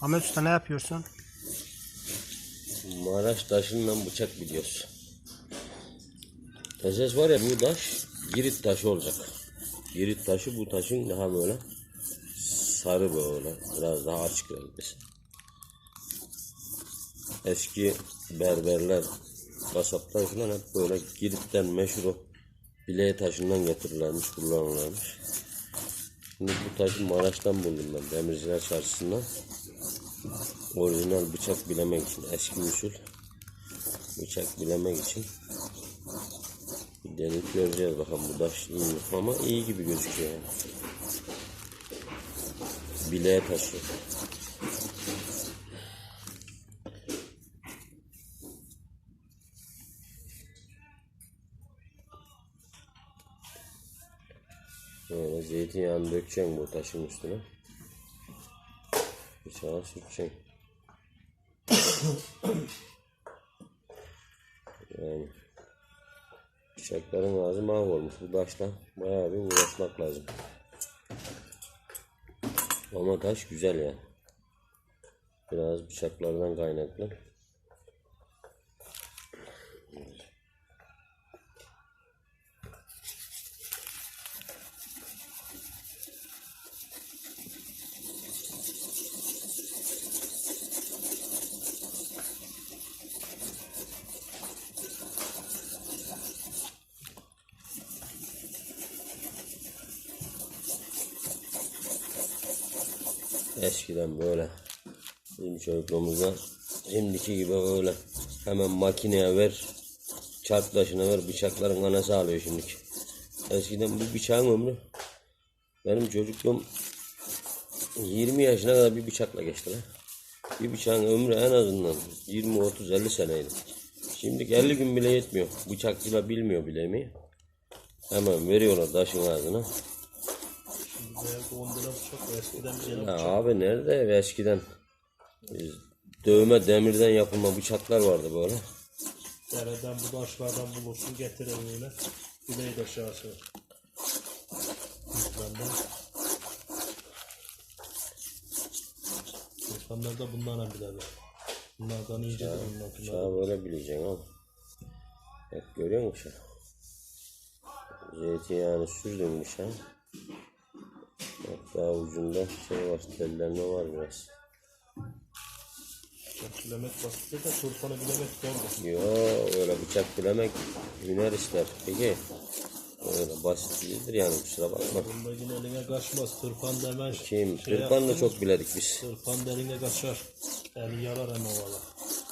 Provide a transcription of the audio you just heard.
Ahmet Usta ne yapıyorsun? Maraş taşından bıçak biliyoruz. Esas var ya bu taş Girit taşı olacak. Girit taşı bu taşın daha böyle sarı böyle biraz daha açık renkli. Eski berberler, kasaplar falan hep böyle Girit'ten meşhur o bileği taşından getirirlermiş, kullanırlarmış. Şimdi bu taşı Maraş'tan buldum ben, Demirciler Çarşısı'ndan. Orijinal bıçak bilemek için, eski usul bıçak bilemek için bir deneyip göreceğiz bakalım bu taş iyi mi ama iyi gibi gözüküyor yani. Bileğe taşıyor. Böyle zeytinyağını dökeceksin bu taşın üstüne. Bıçağı sürteceksin. Yani bıçakların ağzı mahvolmuş. Bu taşla bayağı bir uğraşmak lazım. Ama taş güzel ya. Biraz bıçaklardan kaynaklı. Eskiden böyle bizim çocukluğumuzda şimdiki gibi öyle hemen makineye ver çarp taşına ver bıçakların anası alıyor şimdiki. Eskiden bir bıçağın ömrü benim çocukluğum 20 yaşına kadar bir bıçakla geçti lan. Bir bıçağın ömrü en azından 20 30 50 seneydi. Şimdi 50 gün bile yetmiyor. Bıçakçılar bilmiyor bilemeyi. Hemen veriyorlar taşın ağzına. Veya gondole bıçak o eskiden bir Ya abi nerede eskiden biz dövme demirden yapılma bıçaklar vardı böyle. Dereden bu taşlardan bulursun getirir öyle. De aşağısı. İnsanlar. İnsanlar da bunlarla bilirler. Bunlardan iyice de bunlar. Bıçağı böyle bileceksin ama. Bak görüyor musun? Zeytinyağını sürdüm bıçağı. Bak daha ucunda şey var, tellenme var biraz. Bıçak bilemek basit de turpanı bilemek zordur. Yo öyle bıçak bilemek hüner ister. Peki öyle basit değildir yani kusura bakma. Bunda yine eline kaçmaz. Tırpan demen Kim? şey Tırpan da çok biledik biz. Tırpan derine kaçar. Yani yarar ama valla.